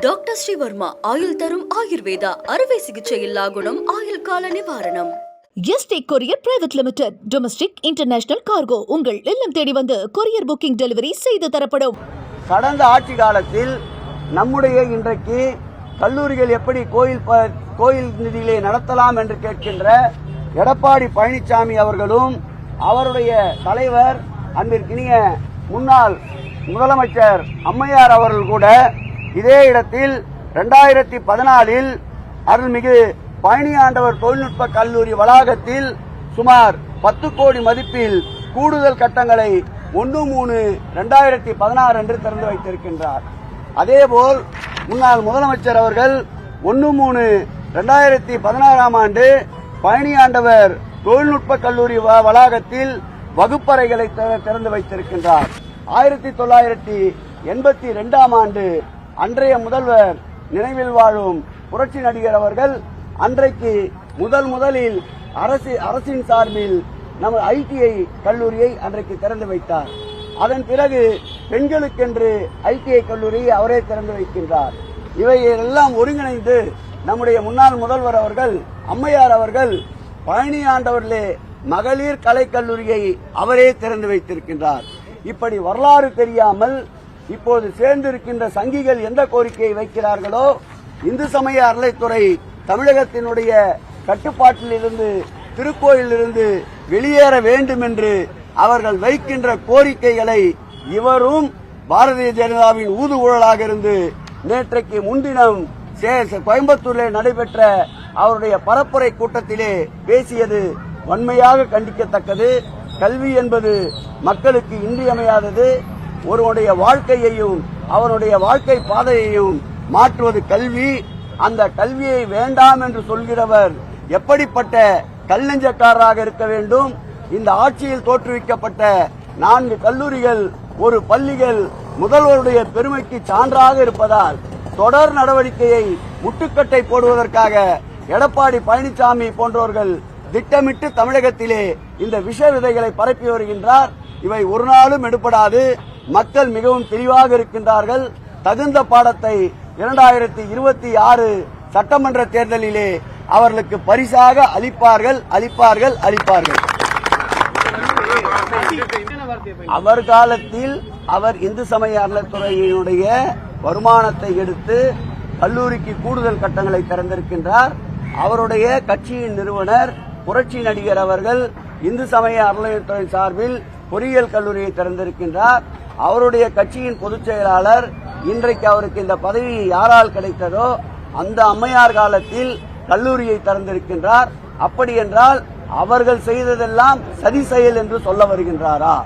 Doctor Sreevarma ஆயுள் தரும் ஆயுர்வேதா அறுவை சிகிச்சை இல்லா குணம் ஆயுள் கால நிவாரணம். ST courier private limited domestic international cargo உங்கள் இல்லம் தேடி வந்து கொரியர் புக்கிங் டெலிவரி செய்து தரப்படும். கடந்த ஆட்சி காலத்தில் நம்முடைய இன்றைக்கு கல்லூரிகள் எப்படி கோயில் ப- கோயில் நிதியிலே நடத்தலாம் என்று கேட்கின்ற எடப்பாடி பழனிசாமி அவர்களும் அவருடைய தலைவர் அன்பிற்கினிய முன்னாள் முதலமைச்சர் அம்மையார் அவர்கள் கூட இதே இடத்தில் இரண்டாயிரத்தி பதினாலில் அருள்மிகு பழனியாண்டவர் தொழில்நுட்ப கல்லூரி வளாகத்தில் சுமார் பத்து கோடி மதிப்பில் கூடுதல் கட்டங்களை ஒன்று மூணு ரெண்டாயிரத்தி பதினாறு அன்று திறந்து வைத்திருக்கின்றார். அதேபோல் முன்னாள் முதலமைச்சர் அவர்கள் ஒன்று மூணு ரெண்டாயிரத்தி பதினாறாம் ஆண்டு பழனியாண்டவர் தொழில்நுட்ப கல்லூரி வ- வளாகத்தில் வகுப்பறைகளை திற- திறந்து வைத்திருக்கின்றார். ஆயிரத்தி தொள்ளாயிரத்தி எண்பத்தி ரெண்டாம் ஆண்டு அன்றைய முதல்வர் நினைவில் வாழும் புரட்சி நடிகர் அவர்கள் அன்றைக்கு முதல் முதலில் அரசு அரசின் சார்பில் நமது ஐடிஐ கல்லூரியை அன்றைக்கு திறந்து வைத்தார். அதன் பிறகு பெண்களுக்கென்று ஐடிஐ கல்லூரியை அவரே திறந்து வைக்கின்றார். இவையெல்லாம் ஒருங்கிணைந்து நம்முடைய முன்னாள் முதல்வர் அவர்கள் அம்மையார் அவர்கள் பழனி ஆண்டவர்களே மகளிர் கலைக்கல்லூரியை அவரே திறந்து வைத்திருக்கின்றார். இப்படி வரலாறு தெரியாமல் இப்போது சேர்ந்திருக்கின்ற சங்கிகள் எந்த கோரிக்கையை வைக்கிறார்களோ இந்து சமய அறளைத்துறை தமிழகத்தினுடைய கட்டுப்பாட்டில் இருந்து திருக்கோயிலிருந்து வெளியேற வேண்டும் என்று அவர்கள் வைக்கின்ற கோரிக்கைகளை இவரும் பாரதிய ஜனதாவின் ஊதுகுழலாக இருந்து நேற்றைக்கு முன்தினம் சே- கோயம்புத்தூரில் நடைபெற்ற அவருடைய பரப்புரை கூட்டத்திலே பேசியது வன்மையாக கண்டிக்கத்தக்கது. கல்வி என்பது மக்களுக்கு இன்றியமையாதது. ஒருவனுடைய வாழ்க்கையையும் அவனுடைய வாழ்க்கை பாதையையும் மாற்றுவது கல்வி. அந்த கல்வியை வேண்டாம் என்று சொல்கிறவர் எப்படிப்பட்ட கல்லெஞ்சக்காரராக இருக்க வேண்டும்? இந்த ஆட்சியில் தோற்றுவிக்கப்பட்ட நான்கு கல்லூரிகள் ஒரு பள்ளிகள் முதல்வருடைய பெருமைக்கு சான்றாக இருப்பதால் தொடர் நடவடிக்கையை முட்டுக்கட்டை போடுவதற்காக எடப்பாடி பழனிசாமி போன்றவர்கள் திட்டமிட்டு தமிழகத்திலே இந்த விஷ விதைகளை பரப்பி வருகின்றார். இவை ஒரு நாளும் எடுபடாது. மக்கள் மிகவும் தெளிவாக இருக்கின்றார்கள். தகுந்த பாடத்தை இரண்டாயிரத்தி இருபத்தி ஆறு சட்டமன்ற தேர்தலிலே அவர்களுக்கு பரிசாக அளிப்பார்கள் அளிப்பார்கள் அளிப்பார்கள். அவர் காலத்தில் அவர் இந்து சமய அறநிலைத்துறையினுடைய வருமானத்தை எடுத்து கல்லூரிக்கு கூடுதல் கட்டங்களை திறந்திருக்கின்றார். அவருடைய கட்சியின் நிறுவனர் புரட்சி நடிகர் அவர்கள் இந்து சமய அறநிலையத்துறை சார்பில் பொறியியல் கல்லூரியை திறந்திருக்கின்றார். அவருடைய கட்சியின் பொதுச் செயலாளர் இன்றைக்கு அவருக்கு இந்த பதவி யாரால் கிடைத்ததோ அந்த அம்மையார் காலத்தில் கல்லூரியை திறந்திருக்கின்றார். அப்படி என்றால் அவர்கள் செய்ததெல்லாம் சதி செயல் என்று சொல்ல வருகின்றாரா?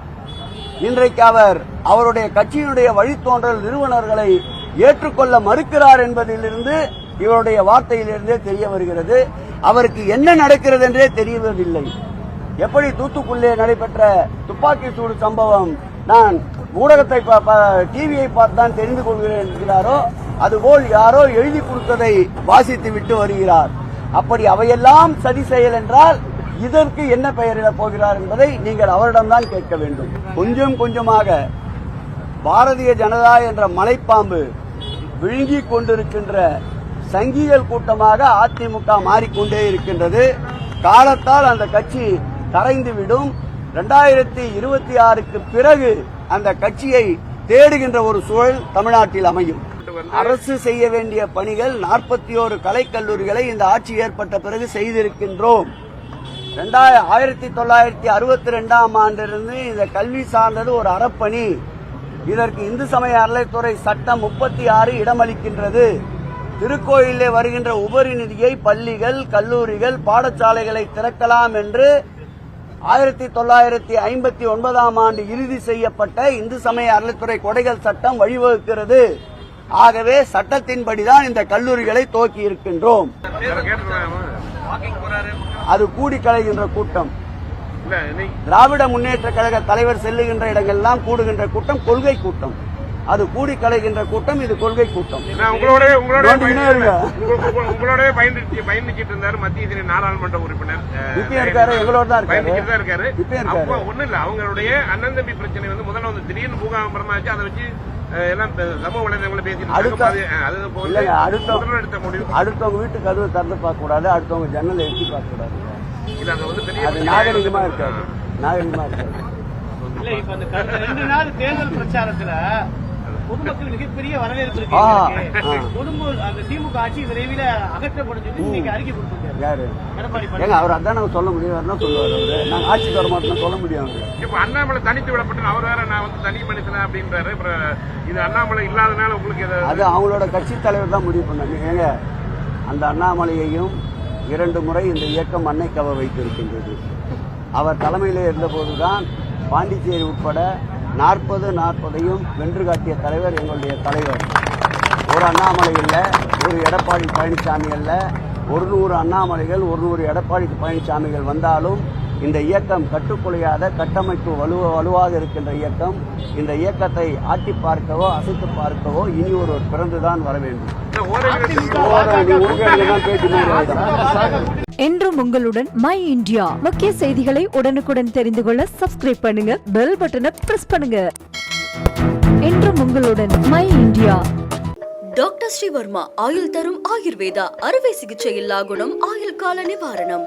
இன்றைக்கு அவர் அவருடைய கட்சியினுடைய வழித்தோன்றல் நிறுவனர்களை ஏற்றுக்கொள்ள மறுக்கிறார் என்பதிலிருந்து இவருடைய வார்த்தையிலிருந்தே தெரிய வருகிறது. அவருக்கு என்ன நடக்கிறது என்றே தெரியவதில்லை. எப்படி தூத்துக்குள்ளே நடைபெற்ற துப்பாக்கி சூடு சம்பவம் நான் ஊடகத்தை டிவியை பார்த்து தான் தெரிந்து கொள்கிறேன் என்கிறாரோ அதுபோல் யாரோ எழுதி கொடுத்ததை வாசித்து விட்டு வருகிறார். அப்படி அவையெல்லாம் சதி செயல் என்றால் இதற்கு என்ன பெயரிடப் போகிறார் என்பதை நீங்கள் அவரிடம்தான் கேட்க வேண்டும். கொஞ்சம் கொஞ்சமாக பாரதிய ஜனதா என்ற மலைப்பாம்பு விழுங்கிக் கொண்டிருக்கின்ற சங்கிகள் கூட்டமாக அதிமுக மாறிக்கொண்டே இருக்கின்றது. காலத்தால் அந்த கட்சி கரைந்துவிடும். ரெண்டாயிரத்தி இருபத்தி ஆறுக்கு பிறகு அந்த கட்சியை தேடுகின்ற ஒரு சூழல் தமிழ்நாட்டில் அமையும். அரசு செய்ய வேண்டிய பணிகள் நாற்பத்தி ஓரு கலைக்கல்லூரிகளை இந்த ஆட்சி ஏற்பட்ட பிறகு செய்திருக்கின்றோம். ஆயிரத்தி தொள்ளாயிரத்தி அறுபத்தி ரெண்டாம் ஆண்டிலிருந்து இந்த கல்வி சார்ந்தது ஒரு அறப்பணி. இதற்கு இந்து சமய அறநிலைத்துறை சட்டம் முப்பத்தி ஆறு இடமளிக்கின்றது. திருக்கோயிலே வருகின்ற உபரி நிதியை பள்ளிகள் கல்லூரிகள் பாடசாலைகளை திறக்கலாம் என்று ஆயிரத்தி தொள்ளாயிரத்தி ஐம்பத்தி ஒன்பதாம் ஆண்டு இறுதி செய்யப்பட்ட இந்து சமய அறநிலைத்துறை கொடைகள் சட்டம் வழிவகுக்கிறது. ஆகவே சட்டத்தின்படிதான் இந்த கல்லூரிகளை துவக்கி இருக்கின்றோம். அது கூடி கலைகின்ற கூட்டம். திராவிட முன்னேற்ற கழக தலைவர் செல்லுகின்ற இடங்கள்லாம் கூடுகின்ற கூட்டம் கொள்கை கூட்டம். அது கூடி கலைகின்ற கூட்டம் இது கொள்கை கூட்டம். உங்களோட உங்களோட. உங்களோட பயணிச்சு பயணிச்சிட்டு இருந்தாரு மத்திய இதில் நாடாளுமன்ற உறுப்பினர் இப்பயும் இருக்காரு, எங்களோட தான் இருக்காரு. இருக்காரு. இப்பயும் இருக்காரு. அப்போ ஒண்ணும் இல்ல அவங்களுடைய அண்ணன் தம்பி பிரச்சனை வந்து முதல்ல வந்து திடீர்னு பூகாமரமா ஆச்சு அதை வச்சு அடுத்தவங்க வீட்டு கதவை திறந்து பார்க்க கூடாது அடுத்தவங்க ஜன்னலை எட்டி பார்க்க கூடாது. அது வந்து பெரிய அது நாகரிகமா இருக்காது. நாகரிகமா இருக்காது. இல்ல இப்ப அந்த ரெண்டு நாள் தேர்தல் பிரச்சாரத்துல பொதுமக்கள் மிகப்பெரிய வரவேற்பு இருக்கு. குடும்ப அந்த திமுக ஆட்சி விரைவில் அகற்றப்படும் சொல்லி இன்னைக்கு அறிக்கை கொடுத்திருக்காரு. யாரு? எடப்பாடி அவர் அதான் நாங்க சொல்ல முடியும் சொல்லுவார் அவரு. நாங்க ஆட்சிக்கு வர மாட்டோம் சொல்ல முடியும். இப்ப அண்ணாமலை தனித்து விடப்பட்டு அவர் வேற நான் வந்து தனி மனுஷனா அப்படின்றாரு. அப்புறம் இது அண்ணாமலை இல்லாதனால உங்களுக்கு எது- அது அவங்களோட கட்சி தலைவர் தான் முடிவு பண்ணாங்க ஏங்க அந்த அண்ணாமலையையும் இரண்டு முறை இந்த இயக்கம் அன்னை கவ வைத்திருக்கின்றது. அவர் தலைமையிலே இருந்தபோதுதான் பாண்டிச்சேரி உட்பட நாற்பது நாற்பதையும் வென்று காட்டிய தலைவர் எங்களுடைய தலைவர். ஒரு அண்ணாமலை இல்லை ஒரு எடப்பாடி பழனிசாமி அல்ல. ஒரு நூறு அண்ணாமலைகள் ஒரு நூறு எடப்பாடி பழனிசாமிகள் வந்தாலும் இந்த இயக்கம் கட்டுக்குலையாத கட்டமைப்பு வலுவ வலுவாக இருக்கின்ற இயக்கம் இந்த இயக்கத்தை ஆட்டி பார்க்கவோ அசைத்து பார்க்கவோ இனி ஒருவர் பிறந்துதான் வர வேண்டும். என்றும் உங்களுடன் மை இந்தியா முக்கிய செய்திகளை உடனுக்குடன் தெரிந்து கொள்ள சப்ஸ்கிரைப் பண்ணுங்க பெல் பட்டனை பிரஸ் பண்ணுங்க. என்றும் உங்களுடன் மை இந்தியா டாக்டர் ஸ்ரீவர்மா ஆயுள் தரும் ஆயுர்வேதா அறுவை சிகிச்சை இல்லா குணம் ஆயுள் கால நிவாரணம்.